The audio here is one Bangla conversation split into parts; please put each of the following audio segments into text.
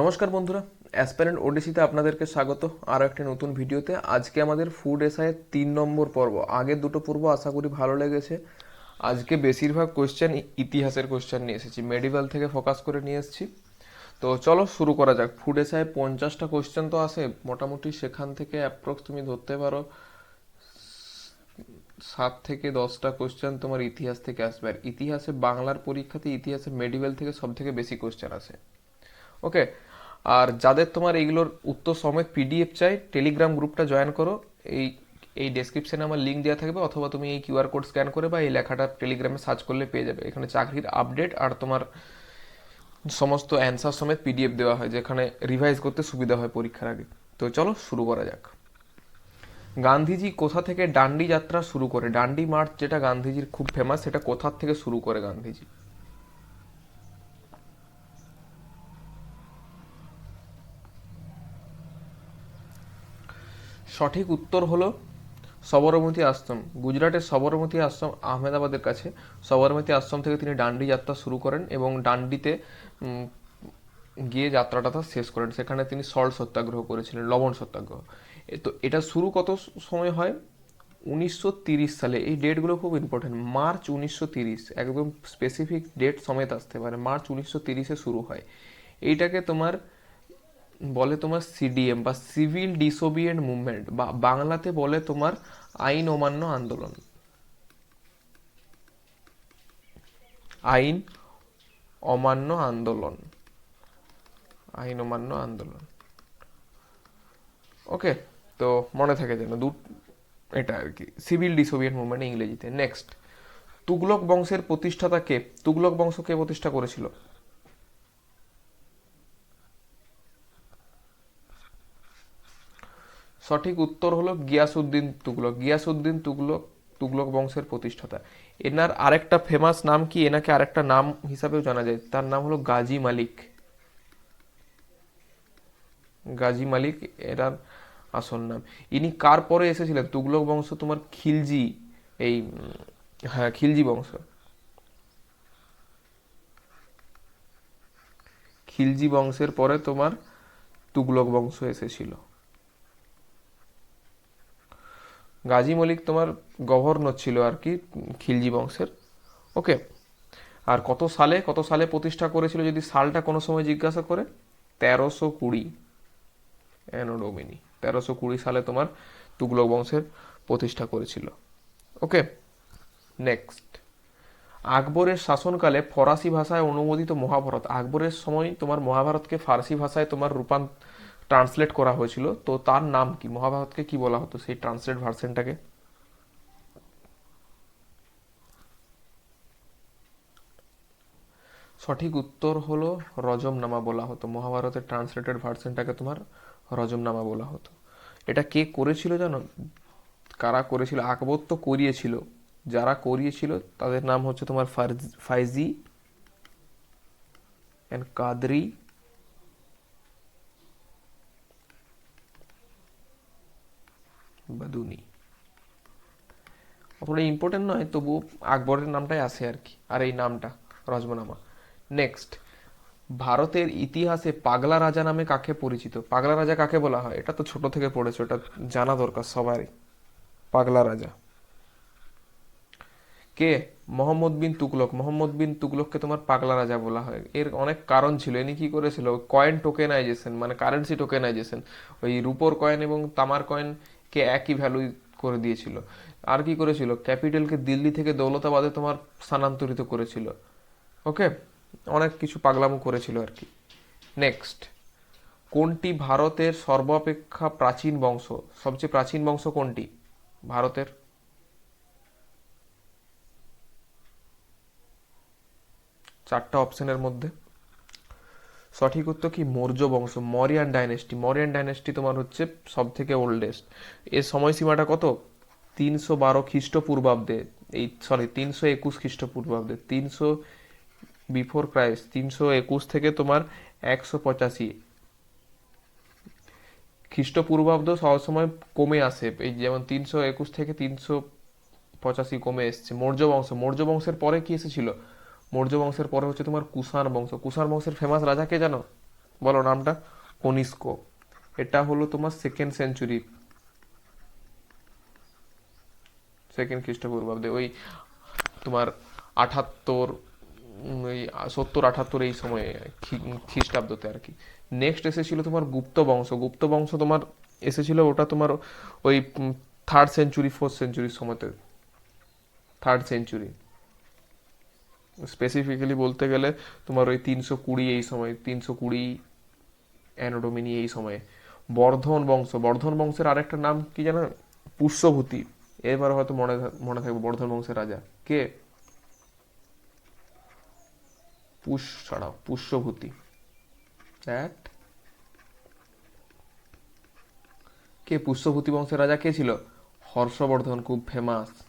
নমস্কার বন্ধুরা অ্যাসপ্যারেন্ট ওডিসিতে আপনাদেরকে স্বাগত। আরও একটি নতুন ভিডিওতে। আজকে আমাদের ফুড এসআইয়ের তিন নম্বর পর্ব। আগের দুটো পর্ব আশা করি ভালো লেগেছে। আজকে বেশিরভাগ কোয়েশ্চেন ইতিহাসের কোয়েশ্চেন নিয়ে এসেছি। মেডিকেল থেকে ফোকাস করে নিয়ে এসেছি। তো চলো শুরু করা যাক। ফুড এসআই পঞ্চাশটা কোয়েশ্চেন তো আসে মোটামুটি সেখান থেকে অ্যাপ্রক্স তুমি ধরতে পারো, সাত থেকে দশটা কোয়েশ্চেন তোমার ইতিহাস থেকে আসবে। আর ইতিহাসে বাংলার পরীক্ষাতে ইতিহাসে মেডিকেল থেকে সব থেকে বেশি কোশ্চেন আসে। ওকে আর যাদের তোমার এইগুলোর উত্তর সমেত পিডিএফ চাই টেলিগ্রাম গ্রুপটা জয়েন করো। এই এই ডেসক্রিপশানে আমার লিঙ্ক দেওয়া থাকবে, অথবা তুমি এই কিউআর কোড স্ক্যান করে বা এই লেখাটা টেলিগ্রামে সার্চ করলে পেয়ে যাবে। এখানে চাকরির আপডেট আর তোমার সমস্ত অ্যান্সার সমেত পিডিএফ দেওয়া হয়, যেখানে রিভাইজ করতে সুবিধা হয় পরীক্ষার আগে। তো চলো শুরু করা যাক। গান্ধীজি কোথা থেকে ডান্ডি যাত্রা শুরু করে? ডান্ডি মার্চ যেটা গান্ধীজির খুব ফেমাস সেটা কোথার থেকে শুরু করে গান্ধীজি? সঠিক উত্তর হলো সবরমতী আশ্রম। গুজরাটের সবরমতী আশ্রম আহমেদাবাদের কাছে। সবরমতী আশ্রম থেকে তিনি ডান্ডি যাত্রা শুরু করেন এবং ডান্ডিতে গিয়ে যাত্রাটা তার শেষ করেন। সেখানে তিনি সল্ট সত্যাগ্রহ করেছিলেন, লবণ সত্যাগ্রহ। তো এটা শুরু কত সময় হয়? উনিশশো সালে। এই ডেটগুলো খুব ইম্পর্টেন্ট মার্চ উনিশশো একদম স্পেসিফিক ডেট সমেত আসতে পারে। মার্চ উনিশশো তিরিশে শুরু হয়। এইটাকে তোমার বলে তোমার সিডিএম বা সিভিল ডিসোবিয়েন্ট মুভমেন্ট বা বাংলাতে বলে তোমার আইন অমান্য আন্দোলন। আইন অমান্য আন্দোলন। আইন অমান্য আন্দোলন। ওকে, তো মনে থাকে যেন দু, এটা আর কি, সিভিল ডিসোভিয়েন্ট মুভমেন্ট ইংরেজিতে। নেক্সট, তুগলক বংশের প্রতিষ্ঠাতা কে? তুগলক বংশ কে প্রতিষ্ঠা করেছিল? সঠিক উত্তর হলো গিয়াসউদ্দিন তুগলক। গিয়াসউদ্দিন তুগলক তুগলক বংশের প্রতিষ্ঠাতা। এনার আরেকটা ফেমাস নাম কি? এনাকে আরেকটা নাম হিসাবেও জানা যায়। তার নাম হলো গাজী মালিক। গাজী মালিক এরার আসল নাম। ইনি কার পরে এসেছিলেন? তুগলক বংশ, তোমার খিলজি, এই হ্যাঁ খিলজি বংশ। খিলজি বংশের পরে তোমার তুগলক বংশ এসেছিল। গাজী মলিক তোমার গভর্নর ছিল আর কি, খিলজি বংশের। ওকে, আর কত সালে কত সালে প্রতিষ্ঠা করেছিল যদি সালটা কোনো সময় জিজ্ঞাসা করে? তেরোশো কুড়ি। অ্যানোডোমিনি তেরোশো কুড়ি সালে তোমার তুগলক বংশের প্রতিষ্ঠা করেছিল। Okay, next. আকবরের শাসনকালে ফরাসি ভাষায় অনুমোদিত মহাভারত। আকবরের সময় তোমার মহাভারতকে ফার্সি ভাষায় তোমার রূপান ট্রান্সলেট করা হয়েছিল। তো তার নাম কি? মহাভারতকে কি বলা হতো সেই ট্রান্সলেট ভার্সনটাকে? সঠিক উত্তর হলো রজমনামা বলা হতো। মহাভারতের ট্রান্সলেটেড ভার্সনটাকে তোমার রজমনামা বলা হতো। এটা কে করেছিল জানো? কারা করেছিল? আকবর তো করিয়েছিল। যারা করিয়েছিল, তাদের নাম হচ্ছে তোমার ফাইজি অ্যান্ড কাদরি বাদুনি অতটা ইম্পর্টেন্ট নয়, তবু আকবরের নামটাই আসে আর কি, আর এই নামটা, রজমনামা। নেক্সট ভারতের ইতিহাসে পাগলা রাজা নামে কাকে পরিচিত? পাগলা রাজা কাকে বলা হয়? এটা তো ছোট থেকে পড়েছো, এটা জানা দরকার সবারই। পাগলা রাজা। কে? মোহাম্মদ বিন তুগলক। মোহাম্মদ বিন তুগলককে তোমার পাগলা রাজা বলা হয়। এর অনেক কারণ ছিল ইনি কি করেছিল? কয়েন টোকেনাইজেশন মানে কারেন্সি টোকেনাইজেশন ওই রুপোর কয়েন এবং তামার কয়েনকে একই ভ্যালু করে দিয়েছিল। আর কি করেছিল? ক্যাপিটালকে দিল্লি থেকে দৌলতাবাদে তোমার স্থানান্তরিত করেছিল। ওকে? অনেক কিছু পাগলামো করেছিল আর কি। নেক্সট কোনটি ভারতের সর্বাপেক্ষা প্রাচীন বংশ? সবচেয়ে প্রাচীন বংশ কোনটি? ভারতের। চারটা অপশনের মধ্যে। সঠিক উত্তর কি? মৌর্য বংশ, মরিয়ান ডাইনেস্টি। মরিয়ান ডাইনেস্টি তোমার হচ্ছে সব থেকে ওল্ডেস্ট এর সময়সীমাটা কত? তিনশো বারো খ্রিস্টপূর্বাব্দে। এই সরি তিনশো একুশ খ্রিস্টপূর্বাব্দে। তিনশো বিফোর ক্রাইস্ট তিনশো একুশ থেকে তোমার একশো পঁচাশি খ্রিস্টপূর্বাব্দ সবসময় কমে আসে। এই যেমন তিনশো একুশ থেকে তিনশো পঁচাশি কমে এসছে। মৌর্য বংশ, মৌর্য বংশের পরে কি এসেছিল? মৌর্য বংশের পরে হচ্ছে তোমার কুষাণ বংশ। কুষাণ বংশের ফেমাস রাজা কে জানো? বলো নামটা। কনিষ্ক। এটা হলো তোমার সেকেন্ড সেঞ্চুরি সেকেন্ড খ্রিস্টপূর্বাব্দে। ওই তোমার আঠাত্তর ওই সত্তর, আঠাত্তর এই সময়ে খ্রিস্টাব্দতে আর কি। নেক্সট এসেছিল তোমার গুপ্ত বংশ। গুপ্ত বংশ তোমার এসেছিল ওটা তোমার ওই থার্ড সেঞ্চুরি ফোর্থ সেঞ্চুরির সময়তে। থার্ড সেঞ্চুরি স্পেসিফিক্যালি বলতে গেলে তোমার ওই তিনশো কুড়ি এই সময়, তিনশো কুড়ি অ্যানোডোমিনি এই সময়ে। বর্ধন বংশ, বর্ধন বংশের আরেকটা নাম কি জানো? পুষ্যভূতি। এবার হয়তো মনে মনে থাকবে বর্ধন বংশের রাজা। কে? পুষ ছাড়াও পুষ্যভূতি। কে পুষ্যভূতি বংশের রাজা? কে ছিল? হর্ষবর্ধন, খুব ফেমাস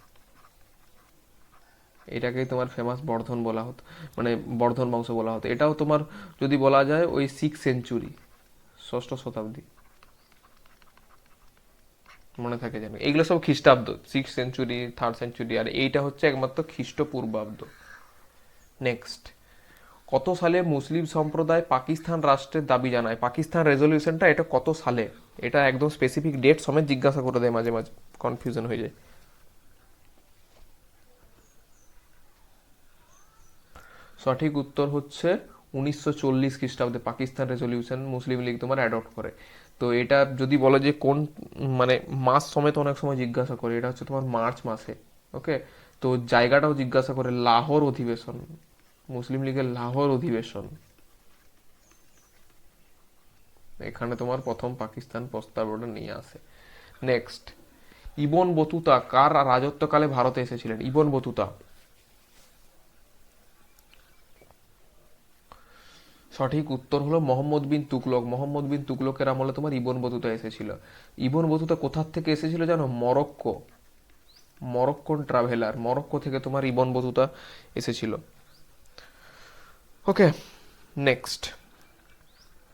এটাকেই তোমার ফেমাস বর্ধন বলা হতো মানে বর্ধন বংশ বলা হতো। এটাও তোমার যদি বলা যায় ওই সিক্স সেঞ্চুরি ষষ্ঠ শতাব্দী। মনে থাকে যেন। এগুলো সব খ্রিস্টাব্দ সিক্স সেঞ্চুরি থার্ড সেঞ্চুরি আর এইটা হচ্ছে একমাত্র খ্রিস্টপূর্বাব্দ। নেক্সট কত সালে মুসলিম সম্প্রদায় পাকিস্তান রাষ্ট্রের দাবি জানায়? পাকিস্তান রেজলিউশনটা এটা কত সালে? এটা একদম স্পেসিফিক ডেট সমেত জিজ্ঞাসা করে দেয় মাঝে মাঝে কনফিউশন হয়ে যায়। সঠিক উত্তর হচ্ছে উনিশশো চল্লিশ খ্রিস্টাব্দে পাকিস্তান রেজলিউশন মুসলিম লীগ তোমার অ্যাডপ্ট করে। তো এটা যদি বলে যে কোন মানে মাস সমেত অনেক সময় জিজ্ঞাসা করে, এটা হচ্ছে তোমার মার্চ মাসে ওকে তো জায়গাটাও জিজ্ঞাসা করে, লাহোর অধিবেশন, মুসলিম লীগের লাহোর অধিবেশন। এখানে তোমার প্রথম পাকিস্তান প্রস্তাবটা নিয়ে আসে। নেক্সট ইবন বতুতা কার রাজত্বকালে ভারতে এসেছিলেন? Ibn Battuta. সঠিক উত্তর হলো মোহাম্মদ বিন তুগলক। মোহাম্মদ বিন তুগলকের আমলে তোমার ইবন বতুতা এসেছিল। ইবন বতুতা কোথার থেকে এসেছিল জানো? মরক্কো। মরক্কোন ট্রাভেলার মরক্কো থেকে তোমার ইবন বতুতা এসেছিল। ওকে নেক্সট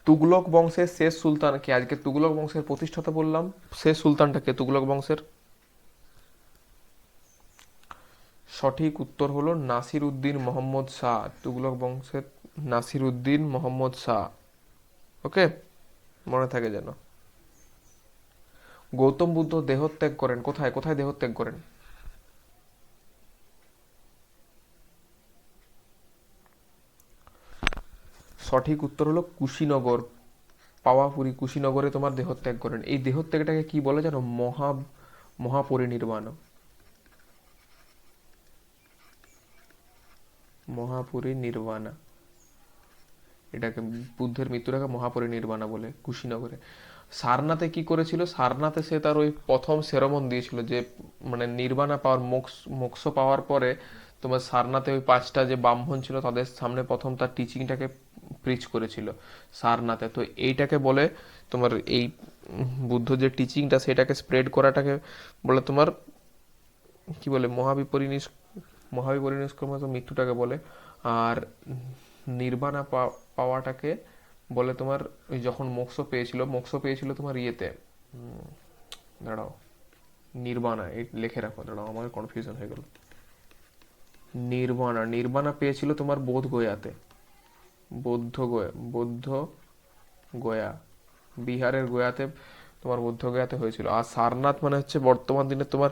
তুগলক বংশের শেষ সুলতান কে? আজকে তুগলক বংশের প্রতিষ্ঠাতা বললাম। শেষ সুলতানটাকে তুগলক বংশের? সঠিক উত্তর হলো নাসির উদ্দিন মোহাম্মদ শাহ। তুগলক বংশের নাসির উদ্দিন মোহাম্মদ শাহ। ওকে? মনে থাকে যেন। গৌতম বুদ্ধ দেহত্যাগ করেন। কোথায়? কোথায় দেহত্যাগ করেন? সঠিক উত্তর হলো কুশীনগর। পাওয়াপুরি কুশীনগরে তোমার দেহত্যাগ করেন। এই দেহত্যাগটাকে কি বলে জানো? মহা, মহাপরিনির্বাণ। মহাপরিনির্বাণা। এটাকে বুদ্ধের মৃত্যুটাকে মহাপরিনির্বাণা বলে, কুশিনগরে। সারনাথে কি করেছিল? সারনাথে সে তার ওই প্রথম সেরমন দিয়েছিল যে মানে নির্বাণা পাওয়ার মোক্ষ মোক্ষ পাওয়ার পরে তোমার সারনাথে ওই পাঁচটা যে ব্রাহ্মণ ছিল, তাদের সামনে প্রথম তার টিচিংটাকে প্রিচ করেছিল সারনাথে। তো এইটাকে বলে তোমার এই বুদ্ধ যে টিচিংটা সেটাকে স্প্রেড করাটাকে বলে তোমার, কি বলে মহাবিপরিনিষ মহাবিপরিনিষ্ক্রম মৃত্যুটাকে বলে। আর নির্বাণা পাওয়াটাকে বলে তোমার যখন মোক্ষ পেয়েছিল মোক্ষ পেয়েছিল তোমার ইয়েতে। দাঁড়াও। নির্বাণা, এই লিখে রাখো, দাঁড়াও, আমার কনফিউশন হয়ে গেল। নির্বাণা নির্বাণা পেয়েছিল তোমার বোধ গয়াতে। বৌদ্ধ গয়া বৌদ্ধ গয়া। বিহারের গয়াতে তোমার বৌদ্ধ গয়াতে হয়েছিল। আর সারনাথ মানে হচ্ছে বর্তমান দিনে তোমার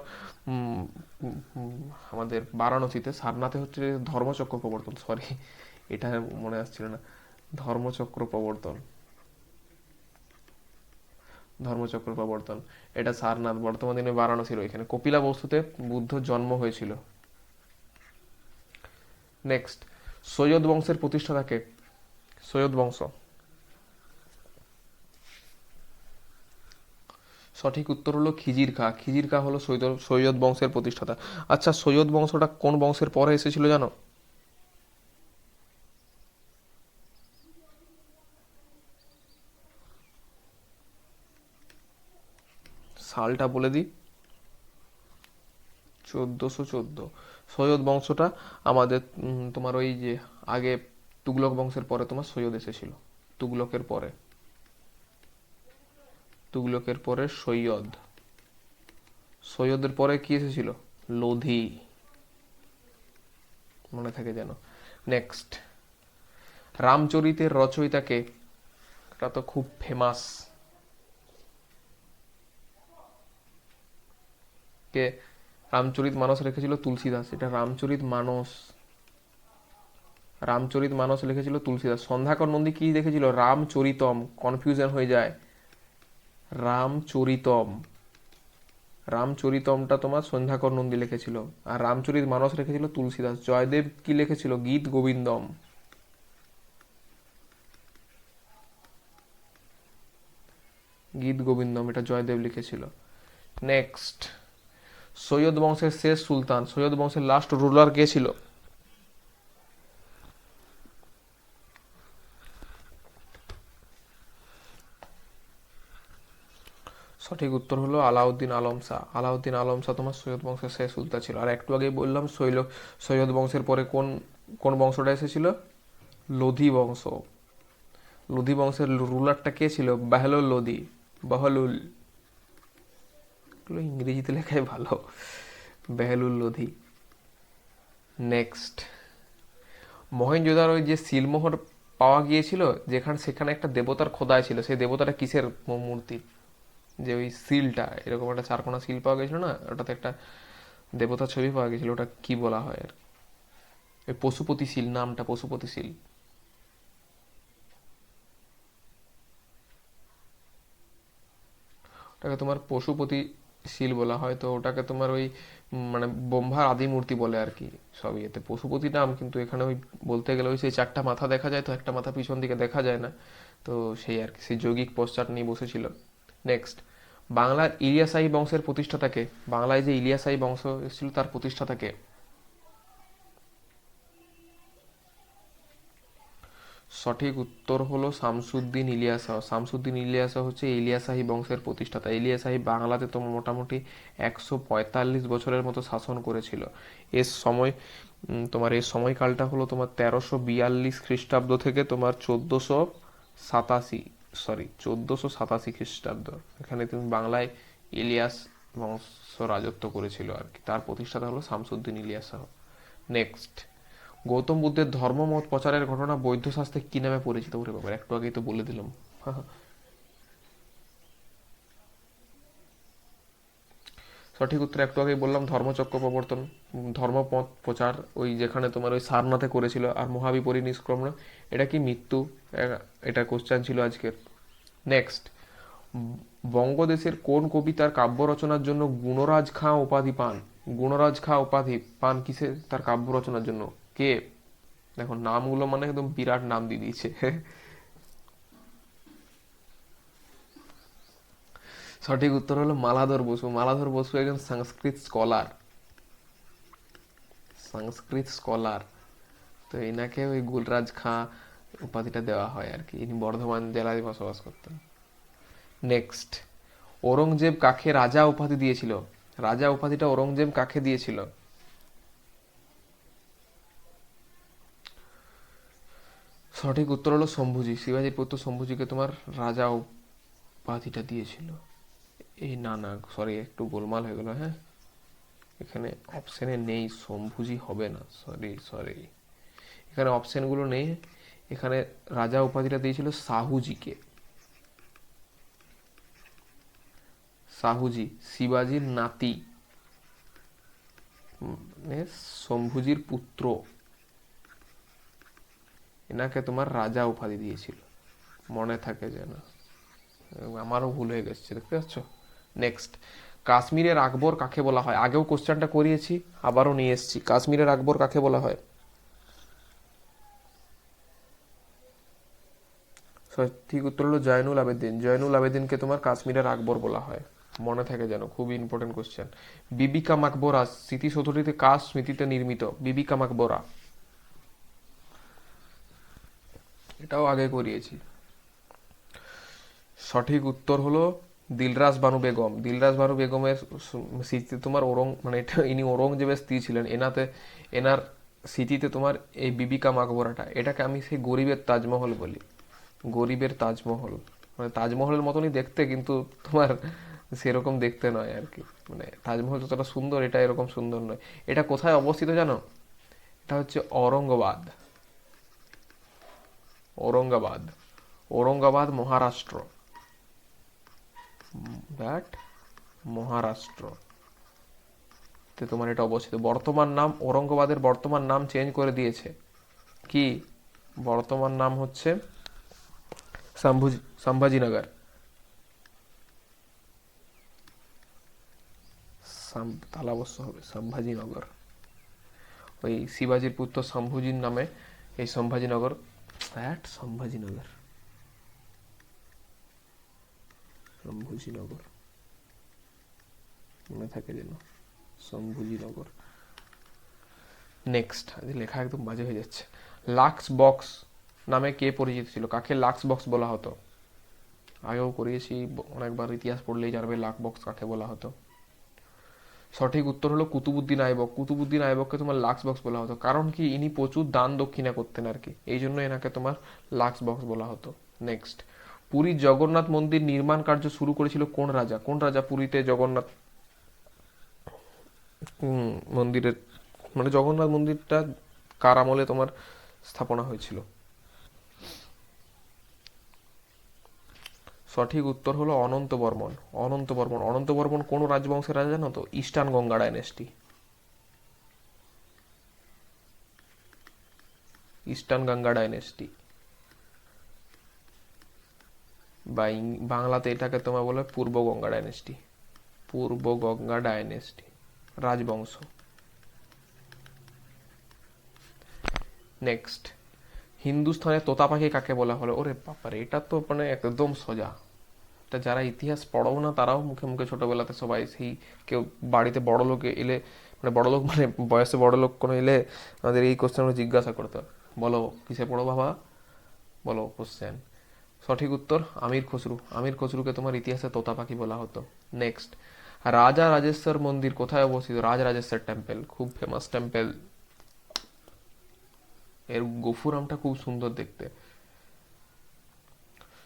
আমাদের বারাণসীতে সারনাথে হচ্ছে ধর্মচক্র প্রবর্তন সরি এটা মনে আসছিল না। ধর্মচক্র প্রবর্তন। ধর্মচক্র প্রবর্তন। এটা সারনাথ, বর্তমান দিনে বারাণসীর এখানে কপিলা বস্তুতে বুদ্ধ জন্ম হয়েছিল। নেক্সট সৈয়দ বংশের প্রতিষ্ঠাতাকে সৈয়দ বংশ। সঠিক উত্তর হলো খিজির খা। খিজির খা হলো সৈয়দ সৈয়দ বংশের প্রতিষ্ঠাতা। আচ্ছা সৈয়দ বংশটা কোন বংশের পরে এসেছিল জানো? সালটা বলে দিই। চোদ্দোশো চোদ্দ। সৈয়দ বংশটা আমাদের তোমার ওই যে আগে তুগলক বংশের পরে তোমার সৈয়দ এসেছিল। তুগলকের পরে। তুগলকের পরে সৈয়দ। সৈয়দের পরে কি এসেছিল? লোধি। মনে থাকে যেন। নেক্সট। রামচরিতের রচয়িতাকে এটা তো খুব ফেমাস কে রামচরিত মানস লিখেছিল তুলসীদাস, এটা রামচরিত মানস। রামচরিত মানস লিখেছিল তুলসীদাস। সন্ধ্যাকর নন্দী কি লিখেছিল রামচরিতম কনফিউশন হয়ে যায়। রামচরিতম। রামচরিতমটা তোমার সন্ধ্যাকর নন্দী লিখেছিল। আর রামচরিত মানস লিখেছিল তুলসীদাস। জয়দেব কি লিখেছিল? গীত গোবিন্দম। গীত গোবিন্দম এটা জয়দেব লিখেছিল। নেক্সট সৈয়দ বংশের শেষ সুলতান, সৈয়দ বংশের লাস্ট রুলার কে ছিল? সঠিক উত্তর হলো আলাউদ্দিন আলম শাহ। আলাউদ্দিন আলম শাহ তোমার সৈয়দ বংশের শেষ সুলতান ছিল। আর একটু আগেই বললাম শৈল সৈয়দ বংশের পরে কোন কোন বংশটা এসেছিল? লোধি বংশ। লোধি বংশের রুলারটা কে ছিল? বাহলুল লোধি। বাহলুল। এগুলো ইংরেজিতে লেখাই ভালো। বেহলুল লোধি। নেক্সট মহেঞ্জোদার ওই যে সিলমোহর পাওয়া গিয়েছিল, যেখানে, সেখানে একটা দেবতার খোদাই ছিল। সেই দেবতাটা কিসের মূর্তি? যে ওই সিলটা, এরকম একটা চারকোনা সিল পাওয়া গেছিল না? ওটাতে একটা দেবতার ছবি পাওয়া গেছিল ওটা কি বলা হয় আর ওই পশুপতি সিল, নামটা পশুপতি সিল। ওটাকে তোমার পশুপতি শিল বলা হয়, তো ওটাকে তোমার ওই মানে ব্রহ্মার আদি মূর্তি বলে আর কি, সব ইয়েতে। পশুপতি নাম, কিন্তু এখানে ওই বলতে গেলে ওই সেই চারটা মাথা দেখা যায়, তো একটা মাথা পিছন দিকে দেখা যায় না। তো সেই আর কি, সেই যৌগিক পশ্চাৎ নিয়ে বসেছিল। নেক্সট বাংলার ইলিয়াসাই বংশের প্রতিষ্ঠাতাকে বাংলায় যে ইলিয়াসাই বংশ এসেছিল, তার প্রতিষ্ঠাতাকে সঠিক উত্তর হলো শামসুদ্দিন ইলিয়াসা। শামসুদ্দিন ইলিয়াসা হচ্ছে ইলিয়াসাহি বংশের প্রতিষ্ঠাতা। ইলিয়াসাহি বাংলাতে তো মোটামুটি একশো পঁয়তাল্লিশ বছরের মতো শাসন করেছিল। এর সময় তোমার এর সময়কালটা হলো তোমার তেরোশো বিয়াল্লিশ খ্রিস্টাব্দ থেকে তোমার চোদ্দোশো সাতাশি সরি চোদ্দোশো সাতাশি খ্রিস্টাব্দ। এখানে তুমি বাংলায় ইলিয়াস বংশ রাজত্ব করেছিল আর কি। তার প্রতিষ্ঠাতা হলো শামসুদ্দিন ইলিয়াসাহ নেক্সট গৌতম বুদ্ধের ধর্মমত প্রচারের ঘটনা বৌদ্ধ শাস্ত্রে কি নামে পরিচিত? ওরে বাবা, একটু আগেই তো বলে দিলাম। সঠিক উত্তর একটু আগেই বললাম, ধর্মচক্র প্রবর্তন ধর্মপথ প্রচার, ওই যেখানে তোমার ওই সারনাথে করেছিল আর মহাবিপরী নিষ্ক্রমণ, এটা কি মৃত্যু? এটা কোশ্চেন ছিল আজকের। নেক্সট বঙ্গদেশের কোন কবি তার কাব্য রচনার জন্য গুণরাজ খাঁ উপাধি পান? গুণরাজ খাঁ উপাধি পান কিসে তার কাব্য রচনার জন্য। কে? দেখো, নামগুলো মানে একদম বিরাট নাম দিয়ে দিয়েছে। সঠিক উত্তর হলো মালাধর বসু। মালাধর বসু একজন সংস্কৃত স্কলার। সংস্কৃত স্কলার। তো এনাকে ওই গুলরাজ খাঁ উপাধিটা দেওয়া হয় আর কি। ইনি বর্ধমান জেলায় বসবাস করতেন। নেক্সট ঔরঙ্গজেব কাকে রাজা উপাধি দিয়েছিল? রাজা উপাধিটা ঔরঙ্গজেব কাকে দিয়েছিল? সঠিক উত্তর হলো শম্ভুজি। শিবাজির পুত্র শম্ভুজিকে তোমার রাজা উপাধিটা দিয়েছিল। এই না না সরি একটু গোলমাল হয়ে গেল হ্যাঁ? এখানে অপশানে নেই, শম্ভুজি হবে না। সরি সরি এখানে অপশানগুলো নেই। এখানে রাজা উপাধিটা দিয়েছিল সাহুজিকে। সাহুজি, শিবাজির নাতি। মানে শম্ভুজির পুত্র। এনাকে তোমার রাজা উপাধি দিয়েছিল। মনে থাকে যেন। আমারও ভুল হয়ে গেছে, দেখতে পাচ্ছ? নেক্সট কাশ্মীরের আকবর কাকে বলা হয়? আগেও কোশ্চেনটা করিয়েছি, আবারও নিয়ে এসেছি। কাশ্মীরের আকবর কাকে বলা হয়? সঠিক উত্তর হলো জয়নুল আবেদিন। জয়নুল আবেদিনকে তোমার কাশ্মীরের আকবর বলা হয়। মনে থাকে যেন, খুবই ইম্পর্টেন্ট কোশ্চেন বিবিকা মাকবরা, স্মৃতিসৌধটিতে কার স্মৃতিতে নির্মিত? বিবিকা মাকবরা। এটাও আগে করিয়েছি। সঠিক উত্তর হলো দিলরাজ বানু বেগম। দিলরাজ বানু বেগমের স্মৃতিতে তোমার ওরং মানে এটা ইনি ঔরঙ্গজেবের স্ত্রী ছিলেন। এনাতে, এনার স্মৃতিতে তোমার এই বিবিকা মাকবরাটা এটাকে আমি সেই গরিবের তাজমহল বলি। গরিবের তাজমহল। মানে তাজমহলের মতনই দেখতে, কিন্তু তোমার সেরকম দেখতে নয় আর কি। মানে তাজমহল যতটা সুন্দর, এটা এরকম সুন্দর নয়। এটা কোথায় অবস্থিত জানো? এটা হচ্ছে ঔরঙ্গাবাদ। ঔরঙ্গাবাদ ঔরঙ্গাবাদ মহারাষ্ট্র। দ্যাট মহারাষ্ট্র। তে তোমার এটা অবস্থিত। বর্তমান নাম, ঔরঙ্গাবাদের বর্তমান নাম চেঞ্জ করে দিয়েছে। কি? বর্তমান নাম হচ্ছে সম্ভুজ, সম্ভাজিনগর। সাম- তালাবস্য হবে সম্ভাজিনগর। ওই শিবাজির পুত্র শম্ভুজির নামে এই সম্ভাজিনগর দ্যাট সম্ভাজিনগর। শম্ভুজিনগর মনে থাকে যেন শম্ভুজিনগর নেক্সট লেখা একদম বাজে হয়ে যাচ্ছে। লাক্স বক্স নামে কে পরিচিত ছিল? কাকে লাক্স বক্স বলা হতো? আগেও করিয়েছি, অনেকবার ইতিহাস পড়লেই জানবে লাক বক্স কাকে বলা হতো। সঠিক উত্তর হলো কুতুবুদ্দিন আইবক। কুতুবুদ্দিন আইবককে তোমার লাক্স বক্স বলা হতো। কারণ কি? ইনি প্রচুর দান দক্ষিণা করতেন আর কি। এই জন্য এনাকে তোমার লাক্স বক্স বলা হতো। নেক্সট পুরীর জগন্নাথ মন্দির নির্মাণ কার্য শুরু করেছিল কোন রাজা? কোন রাজা পুরীতে জগন্নাথ মন্দিরের মানে জগন্নাথ মন্দিরটা কার আমলে তোমার স্থাপনা হয়েছিল? সঠিক উত্তর হলো অনন্ত বর্মন অনন্ত বর্মন অনন্ত বর্মন কোন রাজবংশের রাজা জানো তো? Eastern Ganga dynasty. Eastern Ganga dynasty. বা বাংলাতে এটাকে তোমার বলে পূর্ব গঙ্গা ডাইনেস্টি। পূর্ব গঙ্গা ডাইনেস্টি, রাজবংশ। নেক্সট। হিন্দুস্থানে তোতা পাখি কাকে বলা হলো? ওরে বাপারে, এটা তো মানে একদম সোজা। এটা যারা ইতিহাস পড়ো না, তারাও মুখে মুখে ছোটবেলাতে সবাই সেই কেউ বাড়িতে বড় লোক এলে মানে বড় লোক মানে বয়সে বড় লোক কোনো এলে আমাদের এই কোশ্চেন জিজ্ঞাসা করতে। বলো, কিসে পড়ো বাবা? বলো কোশ্চেন সঠিক উত্তর, আমির খসরু। আমির খসরুকে তোমার ইতিহাসে তোতা পাখি বলা হতো। নেক্সট রাজা রাজেশ্বর মন্দির কোথায় অবস্থিত? রাজ রাজেশ্বর টেম্পল, খুব ফেমাস টেম্পল এর গফুরামটা খুব সুন্দর দেখতে।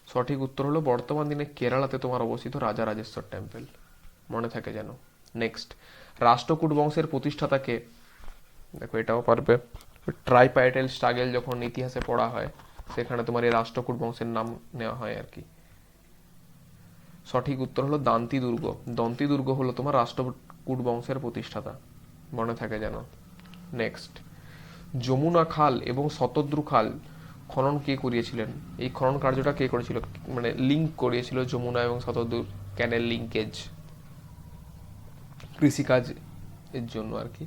সঠিক উত্তর হলো, বর্তমান দিনে কেরালাতে তোমার অবস্থিত রাজা রাজেশ্বর টেম্পল মনে থাকে যেন। নেক্সট রাষ্ট্রকূট বংশের প্রতিষ্ঠাতাকে, দেখো এটাও পারবে। ট্রাইপাইটাইল স্ট্রাগেল যখন ইতিহাসে পড়া হয়, সেখানে তোমার এই রাষ্ট্রকূট বংশের নাম নেওয়া হয় আর কি। সঠিক উত্তর হলো দান্তি দুর্গ দন্তি দুর্গ হলো তোমার রাষ্ট্রকূট বংশের প্রতিষ্ঠাতা। মনে থাকে যেন। নেক্সট যমুনা খাল এবং শতদ্রু খাল খনন কে করিয়েছিলেন? এই খনন কার্যটা কে করেছিল? মানে লিঙ্ক করিয়েছিল যমুনা এবং শতদ্রু ক্যানেল লিঙ্কেজ কৃষিকাজ এর জন্য আর কি।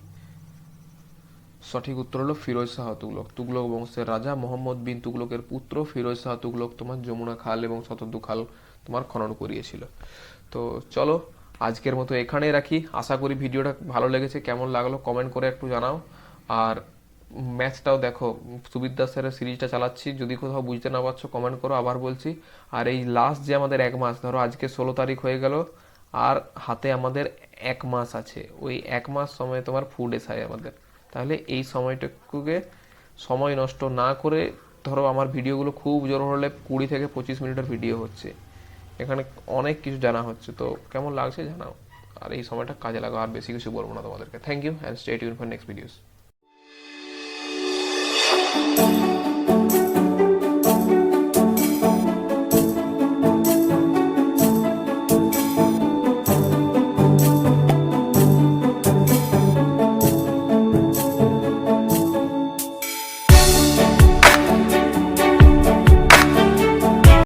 সঠিক উত্তর হলো ফিরোজ শাহ তুগলক। তুগলক বংশের রাজা মোহাম্মদ বিন তুগলকের পুত্র ফিরোজ শাহ তুগলক তোমার যমুনা খাল এবং শতদ্রু খাল তোমার খনন করিয়েছিল। তো চলো, আজকের মতো এখানেই রাখি। আশা করি ভিডিওটা ভালো লেগেছে। কেমন লাগল কমেন্ট করে একটু জানাও। আর ম্যাথটাও দেখো সুবিদ্যা স্যারের সিরিজটা চালাচ্ছি। যদি কোথাও বুঝতে না পারছ কমেন্ট করো, আবার বলছি। আর এই লাস্ট যে আমাদের এক মাস, ধরো আজকে ষোলো তারিখ হয়ে গেল, আর হাতে আমাদের এক মাস আছে। ওই এক মাস সময় তোমার ফুড এসআই আমাদের। তাহলে এই সময়টুকুকে সময় নষ্ট না করে, ধরো আমার ভিডিওগুলো খুব জোর হলে কুড়ি থেকে পঁচিশ মিনিটের ভিডিও হচ্ছে। এখানে অনেক কিছু জানা হচ্ছে। তো কেমন লাগছে জানাও। আর এই সময়টা কাজে লাগাও, আর বেশি কিছু বলব না তোমাদেরকে। Thank you and stay tune for next videos Bye.